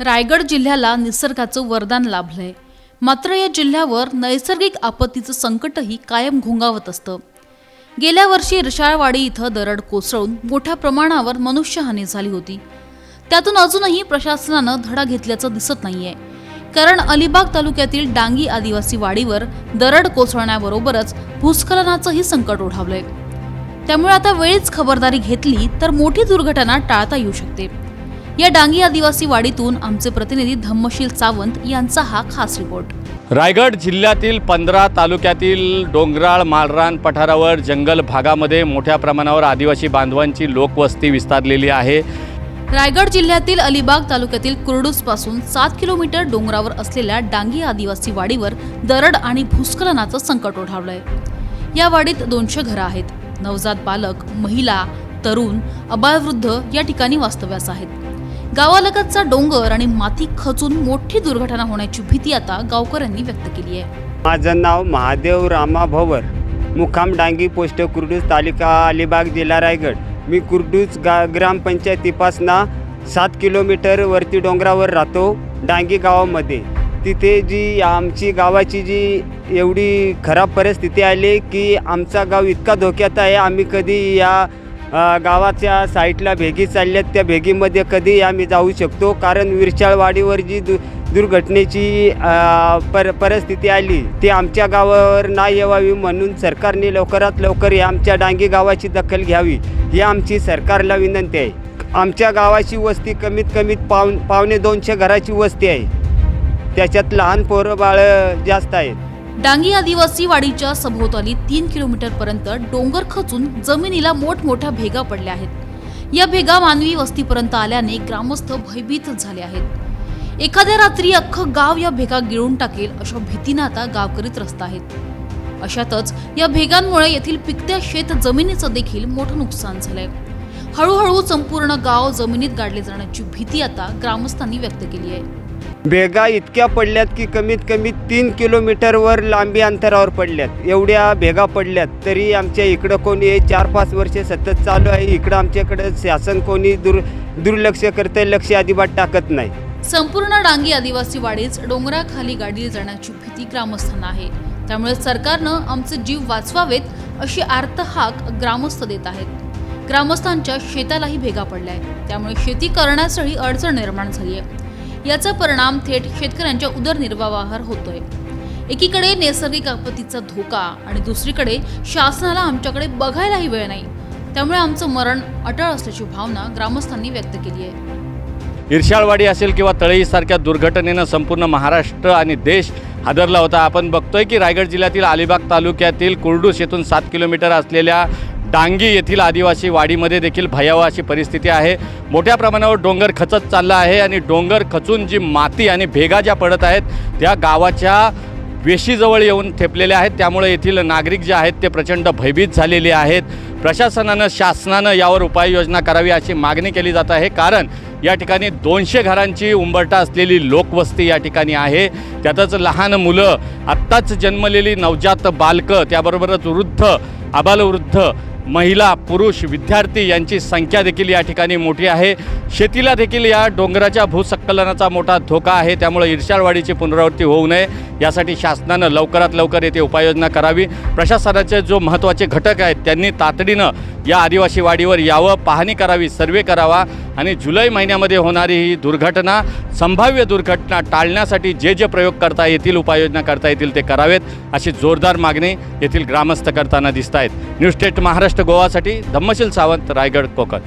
रायगड जिल्ह्याला निसर्गाचं वरदान लाभलंय. मात्र या जिल्ह्यावर नैसर्गिक आपत्तीचं संकटही कायम घोंगावत असतं. गेल्या वर्षी रशाळवाडी इथं दरड कोसळून मोठ्या प्रमाणावर मनुष्यहानी झाली होती. त्यातून अजूनही प्रशासनानं धडा घेतल्याचं दिसत नाहीये. कारण अलिबाग तालुक्यातील डांगी आदिवासी वाडीवर दरड कोसळण्याबरोबरच भूस्खलनाचंही संकट ओढावलंय. त्यामुळे आता वेळीच खबरदारी घेतली तर मोठी दुर्घटना टाळता येऊ शकते. या डांगी आदिवासी वाडीतून आमचे प्रतिनिधी धम्मशील सावंत यांचा हा खास रिपोर्ट. रायगड जिल्ह्यातील पंधरा तालुक्यातील डोंगराळ मालरान पठारावर जंगल भागामध्ये मोठ्या प्रमाणावर आदिवासी बांधवांची लोकवस्ती विस्तारलेली आहे. रायगड जिल्ह्यातील अलिबाग तालुक्यातील कुर्डूसपासून सात किलोमीटर डोंगरावर असलेल्या डांगी आदिवासी वाडीवर दरड आणि भूस्खलनाचं संकट ओढावलंय. या वाडीत दोनशे घरं आहेत. नवजात बालक महिला तरुण अबालवृद्ध या ठिकाणी वास्तव्यास आहेत. गावालगतचा डोंगर आणि माती खचून मोठी दुर्घटना होण्याची भीती आता गावकऱ्यांनी व्यक्त केली आहे. माझं नाव महादेव रामा भवर. मुखाम डांगी पोस्ट कुर्डूस तालुका अलिबाग जिल्हा रायगड. मी कुर्डूस गा ग्रामपंचायतीपासनं सात किलोमीटर वरती डोंगरावर राहतो डांगी गावामध्ये. तिथे जी आमची गावाची जी एवढी खराब परिस्थिती आली की आमचा गाव इतका धोक्यात आहे आम्ही कधी या गावाच्या साईटला भेगी चालल्यात. त्या भेगीमध्ये कधी आम्ही जाऊ शकतो. कारण विरशाळवाडीवर जी दु दुर्घटनेची पर परिस्थिती आली ती आमच्या गावावर नाही येवावी म्हणून सरकारने लवकरात लवकर या आमच्या डांगी गावाची दखल घ्यावी ही आमची सरकारला विनंती आहे. आमच्या गावाची वस्ती कमीत कमीत पाव पावणे दोनशे घराची वस्ती आहे. त्याच्यात लहान पोरं बाळं जास्त आहेत. डांगी आदिवासी वाडीच्या सभोवताली तीन किलोमीटर पर्यंत डोंगर खचून जमिनीला मोठमोठ्या भेगा पडल्या आहेत. या भेगा मानवी वस्तीपर्यंत आल्याने ग्रामस्थ भयभीत झाले आहेत. एखाद्या रात्री अख्खं गाव या भेगा गिळून टाकेल अशा भीतीनं आता गावकरी त्रस्त आहेत. अशातच या भेगांमुळे येथील पिकत्या शेत जमिनीचं देखील मोठं नुकसान झालंय. हळूहळू संपूर्ण गाव जमिनीत गाडले जाण्याची भीती आता ग्रामस्थांनी व्यक्त केली आहे. भेगा इतक्या पडल्यात की कमीत कमी तीन किलोमीटरवर लांबी अंतरावर पडल्यात. एवढ्या भेगा पडल्यात तरी आमच्या इकडं कोणी चार पाच वर्षे सतत चालू आहे. इकडं आमच्याकडं शासन कोणी दुर् दुर्लक्ष करतं लक्ष अजिबात टाकत नाही. संपूर्ण डांगी आदिवासी वाडीच डोंगराखाली गाडी जाण्याची भीती ग्रामस्थांना आहे. त्यामुळे सरकारनं आमचे जीव वाचवावेत अशी आर्त हाक ग्रामस्थ देत आहेत. ग्रामस्थांच्या शेतालाही भेगा पडल्या. आहेत त्यामुळे शेती करण्यासही अडचण निर्माण झाली आहे. याचा परिणाम थेट शेतकऱ्यांच्या उदरनिर्वाहावर होतोय. एकीकडे नैसर्गिक आपत्तीचा धोका आणि दुसरीकडे शासनाला आमच्याकडे बघायलाही वेळ नाही. त्यामुळे आमचं मरण अटळ असल्याची भावना ग्रामस्थांनी व्यक्त केली आहे. इर्शाळवाडी असेल किंवा तळईसारख्या दुर्घटनेनं संपूर्ण महाराष्ट्र आणि देश हादरला होता. आपण बघतोय की रायगड जिल्ह्यातील अलिबाग तालुक्यातील कुर्डूस येथून सात किलोमीटर असलेल्या डांगी येथील आदिवासी वाडीमध्ये देखील भयावह अशी परिस्थिती आहे. मोठ्या प्रमाणावर डोंगर खचत चालला आहे आणि डोंगर खचून जी माती आणि भेगा ज्या पडत आहेत त्या गावाच्या वेशीजवळ येऊन ठेपलेल्या आहेत. त्यामुळे येथील नागरिक जे आहेत ते प्रचंड भयभीत झालेले आहेत. प्रशासनानं शासनानं यावर उपाययोजना करावी अशी मागणी केली जात आहे. कारण या ठिकाणी दोनशे घरांची उंबरटा असलेली लोकवस्ती या ठिकाणी आहे. त्यातच लहान मुलं आत्ताच जन्मलेली नवजात बालकं त्याबरोबरच वृद्ध आबालवृद्ध महिला पुरुष विद्यार्थी यांची संख्या देखील या ठिकाणी मोठी आहे. शेतीला देखील या डोंगराच्या भूसंकलनाचा मोठा धोका आहे. त्यामुळे इर्शाळवाडीची पुनरावृत्ती होऊ नये. यासाठी शासनानं लवकरात लवकर येथे उपाययोजना करावी. प्रशासनाचे जो महत्त्वाचे घटक आहेत त्यांनी तातडीनं या आदिवासी वाडीवर यावं पाहणी करावी सर्वे करावा आणि जुलै महिन्यामध्ये होणारी ही दुर्घटना संभाव्य दुर्घटना टाळण्यासाठी जे जे प्रयोग करता येतील उपाययोजना करता येतील ते करावेत अशी जोरदार मागणी येथील ग्रामस्थ करताना दिसत आहेत न्यूज स्टेट महाराष्ट्र गोवासाठी धम्मशील सावंत रायगड कोकण.